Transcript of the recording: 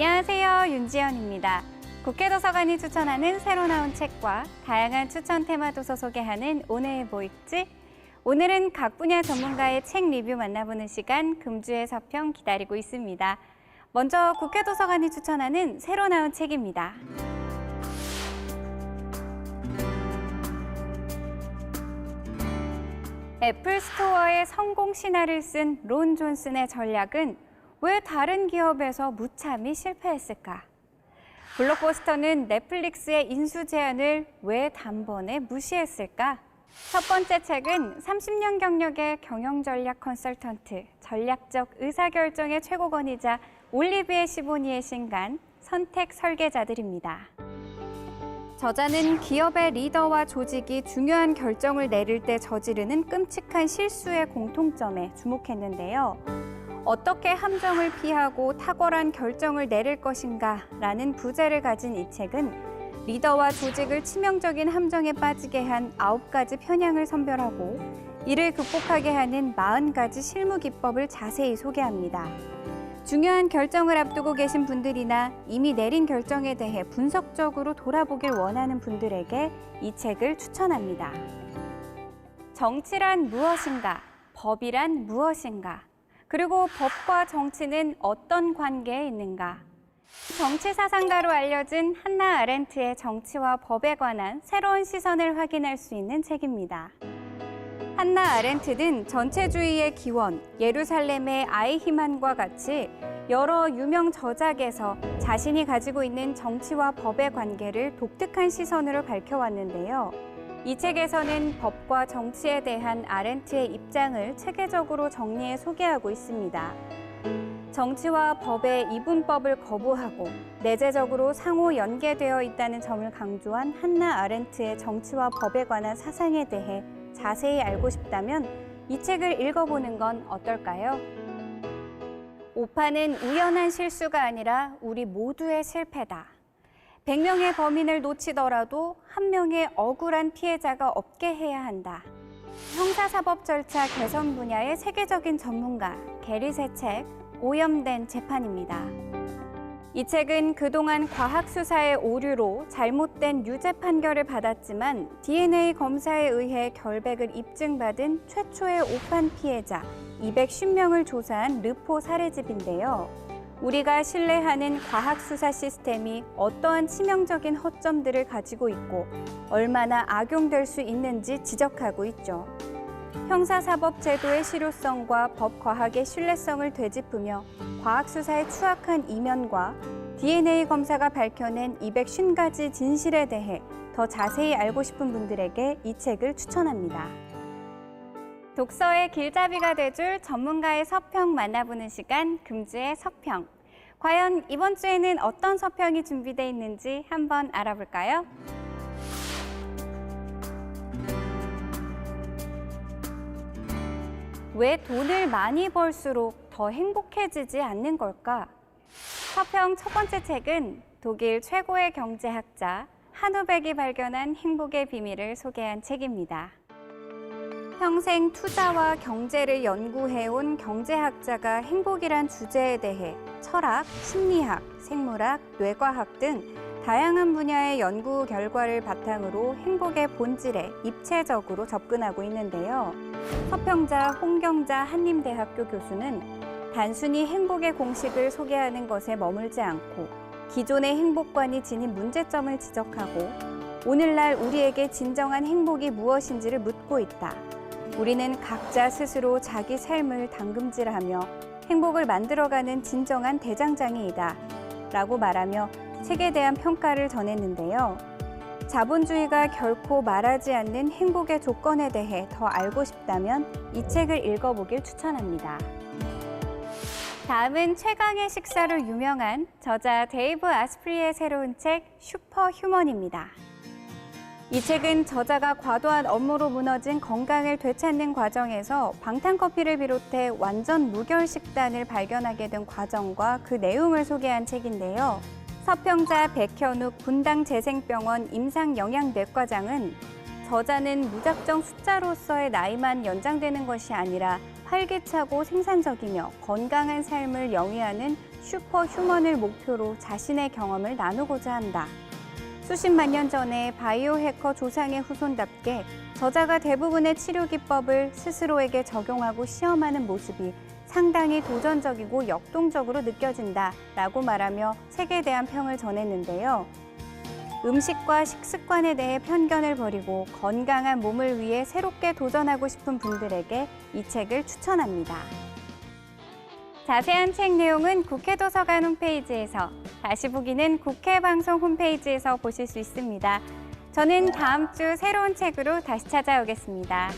안녕하세요. 윤지연입니다. 국회 도서관이 추천하는 새로 나온 책과 다양한 추천 테마 도서 소개하는 오늘의 뭐 읽지? 오늘은 각 분야 전문가의 책 리뷰 만나보는 시간 금주의 서평 기다리고 있습니다. 먼저 국회 도서관이 추천하는 새로 나온 책입니다. 애플 스토어의 성공 신화를 쓴 론 존슨의 전략은 왜 다른 기업에서 무참히 실패했을까? 블록버스터는 넷플릭스의 인수 제안을 왜 단번에 무시했을까? 첫 번째 책은 30년 경력의 경영 전략 컨설턴트, 전략적 의사결정의 최고권이자 올리비에 시보니의 신간 선택 설계자들입니다. 저자는 기업의 리더와 조직이 중요한 결정을 내릴 때 저지르는 끔찍한 실수의 공통점에 주목했는데요. 어떻게 함정을 피하고 탁월한 결정을 내릴 것인가 라는 부제를 가진 이 책은 리더와 조직을 치명적인 함정에 빠지게 한 아홉 가지 편향을 선별하고 이를 극복하게 하는 40가지 실무 기법을 자세히 소개합니다. 중요한 결정을 앞두고 계신 분들이나 이미 내린 결정에 대해 분석적으로 돌아보길 원하는 분들에게 이 책을 추천합니다. 정치란 무엇인가? 법이란 무엇인가? 그리고 법과 정치는 어떤 관계에 있는가? 정치 사상가로 알려진 한나 아렌트의 정치와 법에 관한 새로운 시선을 확인할 수 있는 책입니다. 한나 아렌트는 전체주의의 기원, 예루살렘의 아이히만과 같이 여러 유명 저작에서 자신이 가지고 있는 정치와 법의 관계를 독특한 시선으로 밝혀왔는데요. 이 책에서는 법과 정치에 대한 아렌트의 입장을 체계적으로 정리해 소개하고 있습니다. 정치와 법의 이분법을 거부하고 내재적으로 상호 연계되어 있다는 점을 강조한 한나 아렌트의 정치와 법에 관한 사상에 대해 자세히 알고 싶다면 이 책을 읽어보는 건 어떨까요? 오파는 우연한 실수가 아니라 우리 모두의 실패다. 100명의 범인을 놓치더라도 한 명의 억울한 피해자가 없게 해야 한다. 형사사법 절차 개선 분야의 세계적인 전문가 게리의 책 오염된 재판입니다. 이 책은 그동안 과학 수사의 오류로 잘못된 유죄 판결을 받았지만 DNA 검사에 의해 결백을 입증받은 최초의 오판 피해자 210명을 조사한 르포 사례집인데요. 우리가 신뢰하는 과학 수사 시스템이 어떠한 치명적인 허점들을 가지고 있고 얼마나 악용될 수 있는지 지적하고 있죠. 형사사법 제도의 실효성과 법과학의 신뢰성을 되짚으며 과학수사의 추악한 이면과 DNA 검사가 밝혀낸 250가지 진실에 대해 더 자세히 알고 싶은 분들에게 이 책을 추천합니다. 독서의 길잡이가 돼줄 전문가의 서평 만나보는 시간 금주의 서평. 과연 이번 주에는 어떤 서평이 준비되어 있는지 한번 알아볼까요? 왜 돈을 많이 벌수록 더 행복해지지 않는 걸까? 서평 첫 번째 책은 독일 최고의 경제학자 한우백이 발견한 행복의 비밀을 소개한 책입니다. 평생 투자와 경제를 연구해온 경제학자가 행복이란 주제에 대해 철학, 심리학, 생물학, 뇌과학 등 다양한 분야의 연구 결과를 바탕으로 행복의 본질에 입체적으로 접근하고 있는데요. 서평자 홍경자 한림대학교 교수는 단순히 행복의 공식을 소개하는 것에 머물지 않고 기존의 행복관이 지닌 문제점을 지적하고 오늘날 우리에게 진정한 행복이 무엇인지를 묻고 있다. 우리는 각자 스스로 자기 삶을 당금질하며 행복을 만들어가는 진정한 대장장이이다. 라고 말하며 책에 대한 평가를 전했는데요. 자본주의가 결코 말하지 않는 행복의 조건에 대해 더 알고 싶다면 이 책을 읽어보길 추천합니다. 다음은 최강의 식사로 유명한 저자 데이브 아스프리의 새로운 책 슈퍼 휴먼입니다. 이 책은 저자가 과도한 업무로 무너진 건강을 되찾는 과정에서 방탄커피를 비롯해 완전 무결 식단을 발견하게 된 과정과 그 내용을 소개한 책인데요. 서평자 백현욱 분당재생병원 임상영양내과장은 저자는 무작정 숫자로서의 나이만 연장되는 것이 아니라 활기차고 생산적이며 건강한 삶을 영위하는 슈퍼 휴먼을 목표로 자신의 경험을 나누고자 한다. 수십만 년 전에 바이오 해커 조상의 후손답게 저자가 대부분의 치료 기법을 스스로에게 적용하고 시험하는 모습이 상당히 도전적이고 역동적으로 느껴진다 라고 말하며 책에 대한 평을 전했는데요. 음식과 식습관에 대해 편견을 버리고 건강한 몸을 위해 새롭게 도전하고 싶은 분들에게 이 책을 추천합니다. 자세한 책 내용은 국회 도서관 홈페이지에서 다시 보기는 국회 방송 홈페이지에서 보실 수 있습니다. 저는 다음 주 새로운 책으로 다시 찾아오겠습니다.